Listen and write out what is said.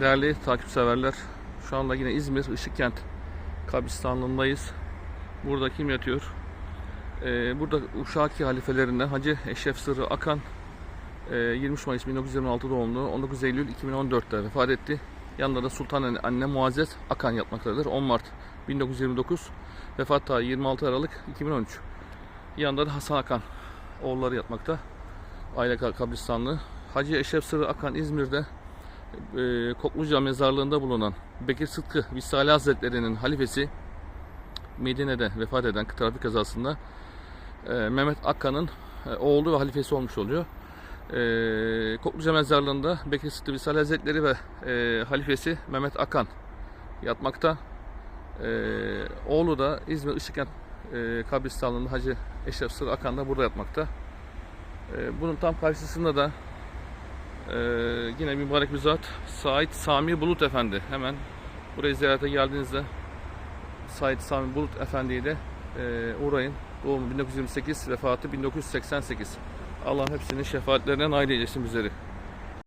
Değerli takipseverler, şu anda yine İzmir Işıkkent kabristanlığındayız. Burada kim yatıyor? Ee, burada Uşaki halifelerinden Hacı Eşref Sırrı Akan e, 23 Mayıs 1926 doğumlu 19 Eylül 2014'te vefat etti. Yanında da Sultan Anne Muazzez Akan yatmaktadır. 10 Mart 1929 vefat tarihi 26 Aralık 2013. Yanında da Hasan Akan oğulları yatmakta. Aile kabristanlığı. Hacı Eşref Sırrı Akan İzmir'de e, Kokluca mezarlığında bulunan Bekir Sıtkı Visali Hazretleri'nin halifesi Medine'de vefat eden trafik kazasında e, Mehmet Akkan'ın e, oğlu ve halifesi olmuş oluyor. E, Kokluca mezarlığında Bekir Sıtkı Visali Hazretleri ve e, halifesi Mehmet Akkan yatmakta. E, oğlu da İzmir Işıkkent e, kabristanlığında Hacı Eşref Sırrı Akan da burada yatmakta. E, bunun tam karşısında da ee, yine mübarek bir zat Said Sami Bulut Efendi. Hemen buraya ziyarete geldiğinizde Said Sami Bulut Efendi'yi de e, uğrayın. Doğumu 1928, vefatı 1988. Allah hepsinin şefaatlerine nail eylesin bizleri.